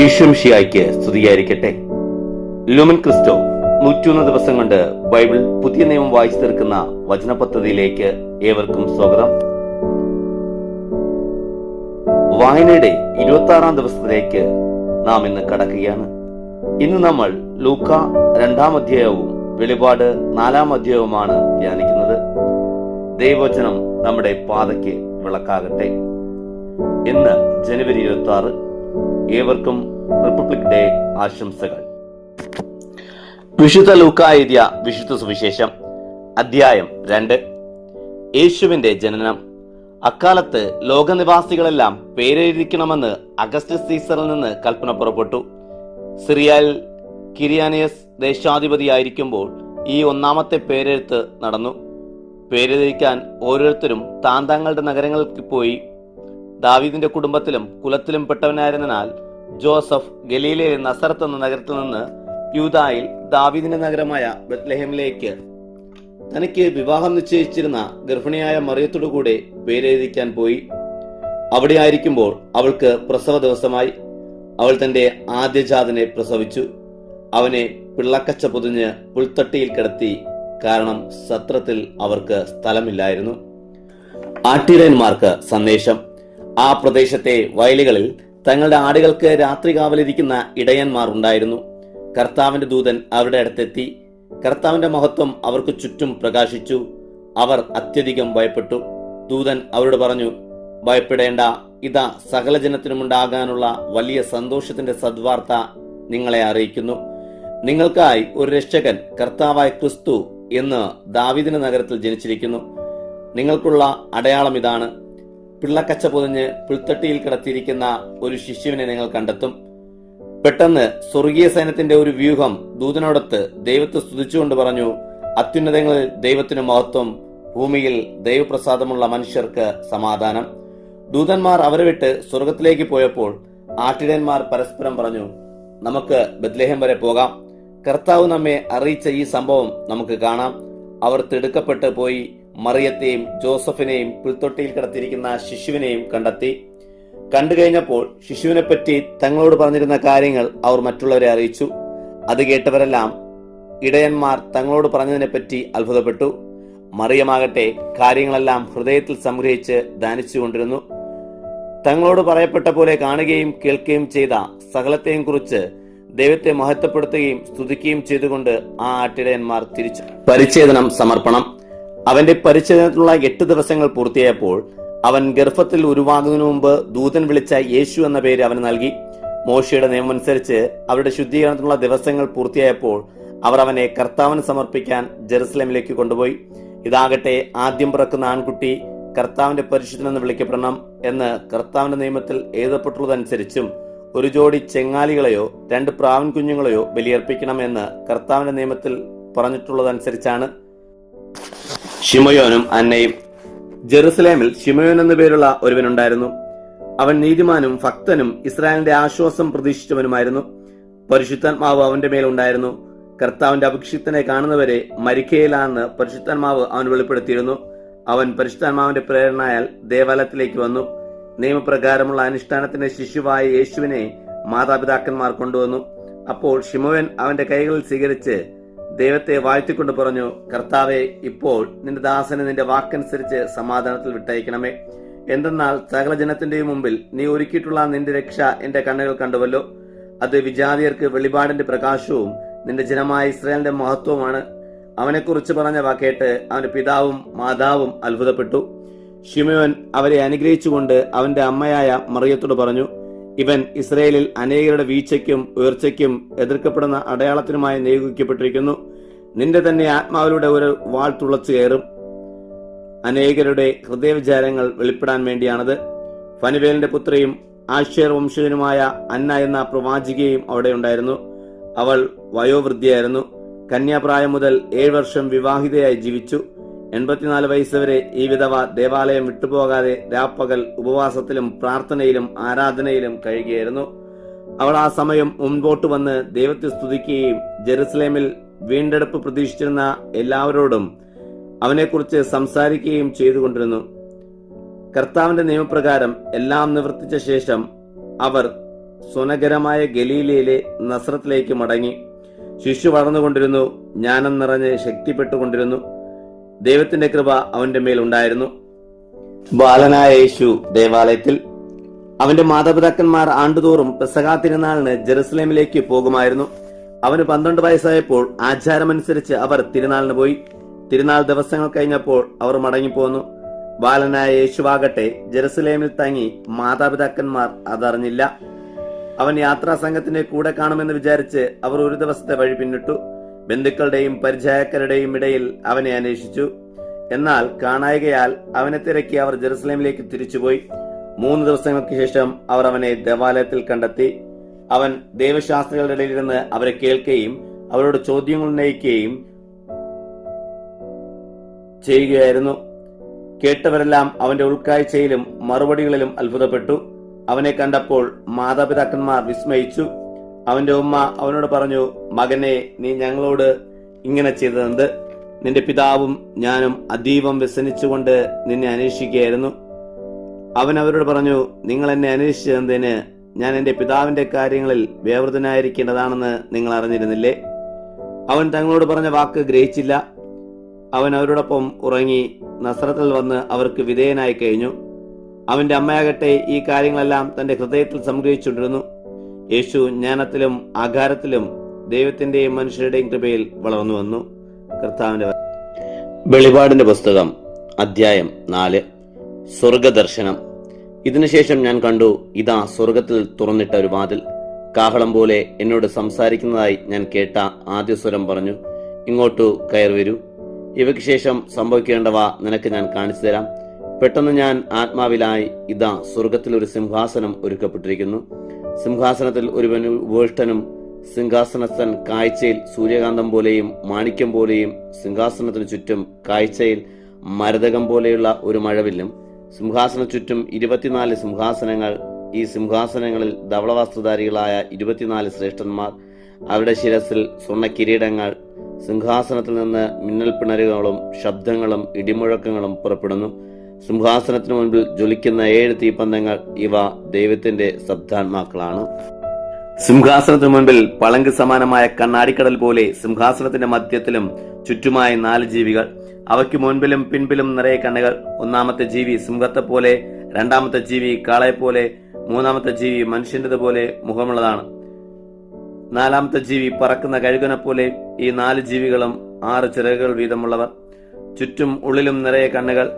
ഈശ്വംഷിയായിക്ക് സ്തുതിയായിരിക്കട്ടെ. Lumen Cristo നൂറ്റൊന്ന് ദിവസം കൊണ്ട് ബൈബിൾ പുതിയ നിയമം വായിച്ചു തീർക്കുന്ന വചന പദ്ധതിയിലേക്ക് ഏവർക്കും സ്വാഗതം. വായനയുടെ ഇരുപത്തി ആറാം ദിവസത്തിലേക്ക് നാം ഇന്ന് കടക്കുകയാണ്. ഇന്ന് നമ്മൾ ലൂക്ക രണ്ടാം അധ്യായവും വെളിപാട് നാലാം അധ്യായവുമാണ് ധ്യാനിക്കുന്നത്. ദൈവവചനം നമ്മുടെ പാതയ്ക്ക് വിളക്കാകട്ടെ. ഇന്ന് ജനുവരി ഇരുപത്തി ആറ് ഏവർക്കും റിപ്പബ്ലിക് ഡേ ആശംസകൾ. വിശുദ്ധ ലൂക്ക എഴുതിയ വിശുദ്ധ സുവിശേഷം അധ്യായം രണ്ട്. യേശുവിന്റെ ജനനം. അക്കാലത്ത് ലോകനിവാസികളെല്ലാം പേരെഴുതിക്കണമെന്ന് അഗസ്റ്റ് സീസറിൽ നിന്ന് കൽപ്പന പുറപ്പെട്ടു. സിറിയയിൽ കിരിയാനിയസ് ദേശാധിപതിയായിരിക്കുമ്പോൾ ഈ ഒന്നാമത്തെ പേരെഴുത്ത് നടന്നു. പേരെഴുതിക്കാൻ ഓരോരുത്തരും താൻ തങ്ങളുടെ നഗരങ്ങൾക്ക് പോയി ദാവീദിന്റെ കുടുംബത്തിലും കുലത്തിലും പെട്ടവനായിരുന്നതിനാൽ ജോസഫ് ഗലീലയിലെ നസറത്ത് എന്ന നഗരത്തിൽ നിന്ന് യൂതായിൽ ദാവീദിന്റെ നഗരമായ ബത്ലഹേമിലേക്ക് തനിക്ക് വിവാഹം നിശ്ചയിച്ചിരുന്ന ഗർഭിണിയായ മറിയത്തോടു കൂടെ പേരെഴുതിക്കാൻ പോയി. അവിടെ ആയിരിക്കുമ്പോൾ അവൾക്ക് പ്രസവ ദിവസമായി. അവൾ തന്റെ ആദ്യജാതനെ പ്രസവിച്ചു. അവനെ പിള്ളക്കച്ച പൊതിഞ്ഞ് പുൽത്തട്ടിയിൽ കിടത്തി. കാരണം സത്രത്തിൽ അവർക്ക് സ്ഥലമില്ലായിരുന്നു. ആട്ടിടയന്മാർക്ക് സന്ദേശം. ആ പ്രദേശത്തെ വയലുകളിൽ തങ്ങളുടെ ആടുകൾക്ക് രാത്രി കാവലിരിക്കുന്ന ഇടയന്മാർ ഉണ്ടായിരുന്നു. കർത്താവിന്റെ ദൂതൻ അവരുടെ അടുത്തെത്തി. കർത്താവിന്റെ മഹത്വം അവർക്ക് ചുറ്റും പ്രകാശിച്ചു. അവർ അത്യധികം ഭയപ്പെട്ടു. ദൂതൻ അവരോട് പറഞ്ഞു ഭയപ്പെടേണ്ട. ഇതാ സകല ജനത്തിനുമുണ്ടാകാനുള്ള വലിയ സന്തോഷത്തിന്റെ സദ്വാർത്ത നിങ്ങളെ അറിയിക്കുന്നു. നിങ്ങൾക്കായി ഒരു രക്ഷകൻ കർത്താവായ ക്രിസ്തു എന്ന് ദാവിദിന നഗരത്തിൽ ജനിച്ചിരിക്കുന്നു. നിങ്ങൾക്കുള്ള അടയാളം ഇതാണ്. പിള്ളക്കച്ച പൊതിഞ്ഞ് പുൽത്തട്ടിയിൽ കിടത്തിയിരിക്കുന്ന ഒരു ശിശുവിനെ നിങ്ങൾ കണ്ടെത്തും. പെട്ടെന്ന് സ്വർഗീയ സൈന്യത്തിന്റെ ഒരു വ്യൂഹം ദൂതനോടൊത്ത് ദൈവത്തെ സ്തുതിച്ചുകൊണ്ട് പറഞ്ഞു അത്യുന്നതങ്ങളിൽ ദൈവത്തിനു മഹത്വം ഭൂമിയിൽ ദൈവപ്രസാദമുള്ള മനുഷ്യർക്ക് സമാധാനം. ദൂതന്മാർ അവരെ വിട്ട് സ്വർഗത്തിലേക്ക് പോയപ്പോൾ ആട്ടിടയന്മാർ പരസ്പരം പറഞ്ഞു നമുക്ക് ബദ്ലേഹം വരെ പോകാം. കർത്താവ് നമ്മെ അറിയിച്ച ഈ സംഭവം നമുക്ക് കാണാം. അവർ തിടുക്കപ്പെട്ട് പോയി മറിയത്തെയും ജോസഫിനെയും പുൽത്തൊട്ടിയിൽ കിടത്തിയിരിക്കുന്ന ശിശുവിനെയും കണ്ടെത്തി. കണ്ടു കഴിഞ്ഞപ്പോൾ ശിശുവിനെ പറ്റി തങ്ങളോട് പറഞ്ഞിരുന്ന കാര്യങ്ങൾ അവർ മറ്റുള്ളവരെ അറിയിച്ചു. അത് കേട്ടവരെല്ലാം ഇടയന്മാർ തങ്ങളോട് പറഞ്ഞതിനെപ്പറ്റി അത്ഭുതപ്പെട്ടു. മറിയമാകട്ടെ കാര്യങ്ങളെല്ലാം ഹൃദയത്തിൽ സംഗ്രഹിച്ച് ധ്യാനിച്ചുകൊണ്ടിരുന്നു. തങ്ങളോട് പറയപ്പെട്ട പോലെ കാണുകയും കേൾക്കുകയും ചെയ്ത സകലത്തെയും കുറിച്ച് ദൈവത്തെ മഹത്വപ്പെടുത്തുകയും സ്തുതിക്കുകയും ചെയ്തുകൊണ്ട് ആ ആട്ടിടയന്മാർ തിരിച്ചു. പരിച്ഛേദനം സമർപ്പണം. അവന്റെ പരിച്ഛേദനത്തിലുള്ള എട്ട് ദിവസങ്ങൾ പൂർത്തിയായപ്പോൾ അവൻ ഗർഭത്തിൽ ഉരുവാകുന്നതിനു മുമ്പ് ദൂതൻ വിളിച്ച യേശു എന്ന പേര് അവന് നൽകി. മോശയുടെ നിയമമനുസരിച്ച് അവരുടെ ശുദ്ധീകരണത്തിനുള്ള ദിവസങ്ങൾ പൂർത്തിയായപ്പോൾ അവർ അവനെ കർത്താവിന് സമർപ്പിക്കാൻ ജെറുസലേമിലേക്ക് കൊണ്ടുപോയി. ഇതാകട്ടെ ആദ്യം പിറക്കുന്ന ആൺകുട്ടി കർത്താവിന്റെ പരിശുദ്ധനെന്ന് വിളിക്കപ്പെടണം എന്ന് കർത്താവിന്റെ നിയമത്തിൽ എഴുതപ്പെട്ടുള്ളതനുസരിച്ചും ഒരു ജോഡി ചെങ്ങാലികളെയോ രണ്ട് പ്രാവൻ കുഞ്ഞുങ്ങളെയോ ബലിയർപ്പിക്കണം എന്ന് കർത്താവിന്റെ നിയമത്തിൽ പറഞ്ഞിട്ടുള്ളതനുസരിച്ചാണ്. ഷിമയോനും അന്നയും. ജെറുസലേമിൽ ഷിമയോൻ എന്ന പേരുള്ള ഒരുവനുണ്ടായിരുന്നു. അവൻ നീതിമാനും ഭക്തനും ഇസ്രായേലിന്റെ ആശ്വാസം പ്രതീക്ഷിച്ചവനുമായിരുന്നു. പരിശുദ്ധാത്മാവ് അവന്റെ മേലുണ്ടായിരുന്നു കർത്താവിന്റെ അഭിക്ഷിത്തനെ കാണുന്നവരെ മരിക്കയിലാണെന്ന് പരിശുദ്ധാത്മാവ് അവൻ വെളിപ്പെടുത്തിയിരുന്നു. അവൻ പരിശുദ്ധാത്മാവിന്റെ പ്രേരണയാൽ ദേവാലയത്തിലേക്ക് വന്നു. നിയമപ്രകാരമുള്ള അനുഷ്ഠാനത്തിന്റെ ശിശുവായ യേശുവിനെ മാതാപിതാക്കന്മാർ കൊണ്ടുവന്നു. അപ്പോൾ ഷിമോവൻ അവന്റെ കൈകളിൽ സ്വീകരിച്ച് ദൈവത്തെ വാഴ്ത്തിക്കൊണ്ട് പറഞ്ഞു കർത്താവെ ഇപ്പോൾ നിന്റെ ദാസന് നിന്റെ വാക്കനുസരിച്ച് സമാധാനത്തിൽ വിട്ടയക്കണമേ. എന്തെന്നാൽ സകല ജനത്തിന്റെയും മുമ്പിൽ നീ ഒരുക്കിയിട്ടുള്ള നിന്റെ രക്ഷ എന്റെ കണ്ണുകൾ കണ്ടുവല്ലോ. അത് വിജാതിയർക്ക് വെളിപാടിന്റെ പ്രകാശവും നിന്റെ ജനമായ ഇസ്രായേലിന്റെ മഹത്വമാണ് അവനെക്കുറിച്ച് പറഞ്ഞ വാക്കേട്ട് അവന്റെ പിതാവും മാതാവും അത്ഭുതപ്പെട്ടു. ഷിമയോൻ അവരെ അനുഗ്രഹിച്ചുകൊണ്ട് അവന്റെ അമ്മയായ മറിയത്തോട് പറഞ്ഞു ഇവൻ ഇസ്രയേലിൽ അനേകരുടെ വീഴ്ചയ്ക്കും ഉയർച്ചയ്ക്കും എതിർക്കപ്പെടുന്ന അടയാളത്തിനുമായി നിയോഗിക്കപ്പെട്ടിരിക്കുന്നു. നിന്റെ തന്നെ ആത്മാവിലൂടെ ഒരു വാൾ തുളച്ചു കയറും. അനേകരുടെ ഹൃദയവിചാരങ്ങൾ വെളിപ്പെടാൻ വേണ്ടിയാണത്. ഫനുവേലിന്റെ പുത്രിയും ആശ്യർ വംശജനുമായ അന്ന എന്ന പ്രവാചികയും അവിടെ ഉണ്ടായിരുന്നു. അവൾ വയോവൃദ്ധിയായിരുന്നു. കന്യാപ്രായം മുതൽ ഏഴ് വർഷം വിവാഹിതയായി ജീവിച്ചു. എൺപത്തിനാല് വയസ്സ് വരെ ഈ വിധവ ദേവാലയം വിട്ടുപോകാതെ രാപ്പകൽ ഉപവാസത്തിലും പ്രാർത്ഥനയിലും ആരാധനയിലും കഴിയുകയായിരുന്നു. അവൾ ആ സമയം മുൻപോട്ട് വന്ന് ദൈവത്തെ സ്തുതിക്കുകയും ജെറുസലേമിൽ വീണ്ടെടുപ്പ് പ്രതീക്ഷിച്ചിരുന്ന എല്ലാവരോടും അവനെക്കുറിച്ച് സംസാരിക്കുകയും ചെയ്തുകൊണ്ടിരുന്നു. കർത്താവിന്റെ നിയമപ്രകാരം എല്ലാം നിവർത്തിച്ച ശേഷം അവർ സ്വനകരമായ ഗലീലയിലെ നസ്രത്തിലേക്ക് മടങ്ങി. ശിശു വളർന്നുകൊണ്ടിരുന്നു ജ്ഞാനം നിറഞ്ഞ് ശക്തിപ്പെട്ടുകൊണ്ടിരുന്നു. ദൈവത്തിന്റെ കൃപ അവന്റെ മേൽ ഉണ്ടായിരുന്നു. ബാലനായ യേശു ദേവാലയത്തിൽ അവന്റെ മാതാപിതാക്കന്മാർ ആണ്ടുതോറും പെസഹാ തിരുനാളിന് ജെറുസലേമിലേക്ക് പോകുമായിരുന്നു. അവന് പന്ത്രണ്ട് വയസ്സായപ്പോൾ ആചാരമനുസരിച്ച് അവർ തിരുനാളിന് പോയി. തിരുനാൾ ദിവസങ്ങൾ കഴിഞ്ഞപ്പോൾ അവർ മടങ്ങിപ്പോന്നു. ബാലനായ യേശുവാകട്ടെ ജെറുസലേമിൽ തങ്ങി മാതാപിതാക്കന്മാർ അതറിഞ്ഞില്ല. അവൻ യാത്രാ സംഘത്തിന്റെ കൂടെ കാണുമെന്ന് വിചാരിച്ച് അവർ ഒരു ദിവസത്തെ വഴി പിന്നിട്ടു. ബന്ധുക്കളുടെയും പരിചയക്കാരുടെയും ഇടയിൽ അവനെ അന്വേഷിച്ചു. എന്നാൽ കാണായികയാൽ അവനെ തിരക്കി അവർ ജെറുസലേമിലേക്ക് തിരിച്ചുപോയി. മൂന്ന് ദിവസങ്ങൾക്ക് ശേഷം അവർ അവനെ ദേവാലയത്തിൽ കണ്ടെത്തി. അവൻ ദൈവശാസ്ത്രികളുടെ ഇടയിലിരുന്ന് അവരെ കേൾക്കുകയും അവരോട് ചോദ്യങ്ങൾ ഉന്നയിക്കുകയും ചെയ്യുകയായിരുന്നു. കേട്ടവരെല്ലാം അവന്റെ ഉൾക്കാഴ്ചയിലും മറുപടികളിലും അത്ഭുതപ്പെട്ടു. അവനെ കണ്ടപ്പോൾ മാതാപിതാക്കന്മാർ വിസ്മയിച്ചു. അവന്റെ ഉമ്മ അവനോട് പറഞ്ഞു മകനെ നീ ഞങ്ങളോട് ഇങ്ങനെ ചെയ്തതെന്ത്? നിന്റെ പിതാവും ഞാനും അതീവം വ്യസനിച്ചുകൊണ്ട് നിന്നെ അന്വേഷിക്കുകയായിരുന്നു. അവൻ അവരോട് പറഞ്ഞു നിങ്ങൾ എന്നെ അന്വേഷിച്ചതിന് ഞാൻ എന്റെ പിതാവിന്റെ കാര്യങ്ങളിൽ വ്യവൃതനായിരിക്കേണ്ടതാണെന്ന് നിങ്ങൾ അറിഞ്ഞിരുന്നില്ലേ? അവൻ തങ്ങളോട് പറഞ്ഞ വാക്ക് ഗ്രഹിച്ചില്ല. അവൻ അവരോടൊപ്പം ഉറങ്ങി നസ്രത്തിൽ വന്ന് അവർക്ക് വിധേയനായി കഴിഞ്ഞു. അവന്റെ അമ്മയാകട്ടെ ഈ കാര്യങ്ങളെല്ലാം തന്റെ ഹൃദയത്തിൽ സംഗ്രഹിച്ചുകൊണ്ടിരുന്നു. യേശു ജ്ഞാനത്തിലും ആകാരത്തിലും ദൈവത്തിന്റെയും മനുഷ്യരുടെയും കൃപയിൽ വളർന്നു വന്നു. കർത്താവിന്റെ വെളിപാടിന്റെ പുസ്തകം അധ്യായം നാല്. സ്വർഗദർശനം ഇതിനുശേഷം ഞാൻ കണ്ടു ഇതാ സ്വർഗത്തിൽ തുറന്നിട്ട ഒരു വാതിൽ. കാഹളം പോലെ എന്നോട് സംസാരിക്കുന്നതായി ഞാൻ കേട്ട ആദ്യ സ്വരം പറഞ്ഞു ഇങ്ങോട്ടു കയറി വരൂ. ഇവയ്ക്ക് ശേഷം സംഭവിക്കേണ്ടവ നിനക്ക് ഞാൻ കാണിച്ചു തരാം. പെട്ടെന്ന് ഞാൻ ആത്മാവിലായി ഇതാ സ്വർഗത്തിൽ ഒരു സിംഹാസനം ഒരുക്കപ്പെട്ടിരിക്കുന്നു. സിംഹാസനത്തിൽ ഒരു ഉപവിഷ്ടനും സിംഹാസനസ്ഥൻ കാഴ്ചയിൽ സൂര്യകാന്തം പോലെയും മാണിക്യം പോലെയും സിംഹാസനത്തിനു ചുറ്റും കാഴ്ചയിൽ മരതകം പോലെയുള്ള ഒരു മഴവില്ലും. സിംഹാസന ചുറ്റും ഇരുപത്തിനാല് സിംഹാസനങ്ങൾ. ഈ സിംഹാസനങ്ങളിൽ ധവളവസ്ത്രധാരികളായ ഇരുപത്തിനാല് ശ്രേഷ്ഠന്മാർ. അവരുടെ ശിരസിൽ സ്വർണ കിരീടങ്ങൾ സിംഹാസനത്തിൽ നിന്ന് മിന്നൽ പിണരുകളും ശബ്ദങ്ങളും ഇടിമുഴക്കങ്ങളും പുറപ്പെടുന്നു. സിംഹാസനത്തിന് മുൻപിൽ ജ്വലിക്കുന്ന ഏഴ് തീപ്പന്തങ്ങൾ ഇവ ദൈവത്തിന്റെ ശബ്ദാത്മാക്കളാണ് സിംഹാസനത്തിന് മുൻപിൽ പളങ്ക് സമാനമായ കണ്ണാടിക്കടൽ പോലെ സിംഹാസനത്തിന്റെ മധ്യത്തിലും ചുറ്റുമായി നാല് ജീവികൾ. അവയ്ക്ക് മുൻപിലും പിൻപിലും നിറയെ കണ്ണുകൾ. ഒന്നാമത്തെ ജീവി സിംഹത്തെ പോലെ രണ്ടാമത്തെ ജീവി കാളയെ പോലെ മൂന്നാമത്തെ ജീവി മനുഷ്യന്റെതുപോലെ മുഖമുള്ളതാണ്. നാലാമത്തെ ജീവി പറക്കുന്ന കഴുകനെ പോലെ ഈ നാല് ജീവികളും ആറ് ചിറകുകൾ വീതമുള്ളവർ. ചുറ്റും ഉള്ളിലും നിറയെ കണ്ണുകൾ.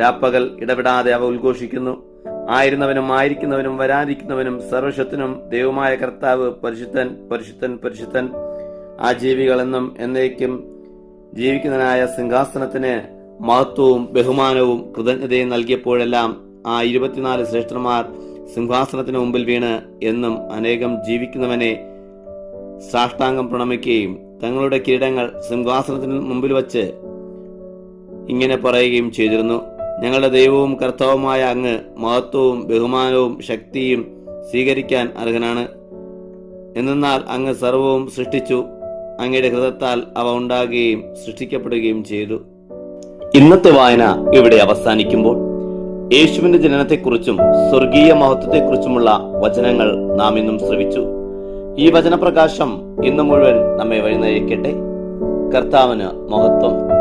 രാപ്പകൽ ഇടപെടാതെ അവ ഉദ്ഘോഷിക്കുന്നു. ആയിരുന്നവനും ആയിരിക്കുന്നവനും വരാനിരിക്കുന്നവനും സർവശത്തിനും ദൈവമായ കർത്താവ് പരിശുദ്ധൻ പരിശുദ്ധൻ പരിശുദ്ധൻ. ആ ജീവികളെന്നും എന്നേക്കും ജീവിക്കുന്നതിനായ സിംഹാസനത്തിന് മഹത്വവും ബഹുമാനവും കൃതജ്ഞതയും നൽകിയപ്പോഴെല്ലാം ആ ഇരുപത്തിനാല് ശ്രേഷ്ഠന്മാർ സിംഹാസനത്തിന് മുമ്പിൽ വീണ് എന്നും അനേകം ജീവിക്കുന്നവനെ സാഷ്ടാംഗം പ്രണമിക്കുകയും തങ്ങളുടെ കിരീടങ്ങൾ സിംഹാസനത്തിന് മുമ്പിൽ വച്ച് ഇങ്ങനെ പറയുകയും ചെയ്തിരുന്നു. ഞങ്ങളുടെ ദൈവവും കർത്താവുമായ അങ്ങ് മഹത്വവും ബഹുമാനവും ശക്തിയും സ്വീകരിക്കാൻ അർഹനാണ്. എന്നാൽ അങ്ങ് സർവവും സൃഷ്ടിച്ചു. അങ്ങയുടെ ഹൃദയത്താൽ അവ ഉണ്ടാകുകയും സൃഷ്ടിക്കപ്പെടുകയും ചെയ്തു. ഇന്നത്തെ വായന ഇവിടെ അവസാനിക്കുമ്പോൾ യേശുവിന്റെ ജനനത്തെക്കുറിച്ചും സ്വർഗീയ മഹത്വത്തെക്കുറിച്ചുമുള്ള വചനങ്ങൾ നാം ഇന്നും ശ്രവിച്ചു. ഈ വചനപ്രകാശം ഇന്ന് മുഴുവൻ നമ്മെ വഴി നയിക്കട്ടെ കർത്താവിന് മഹത്വം.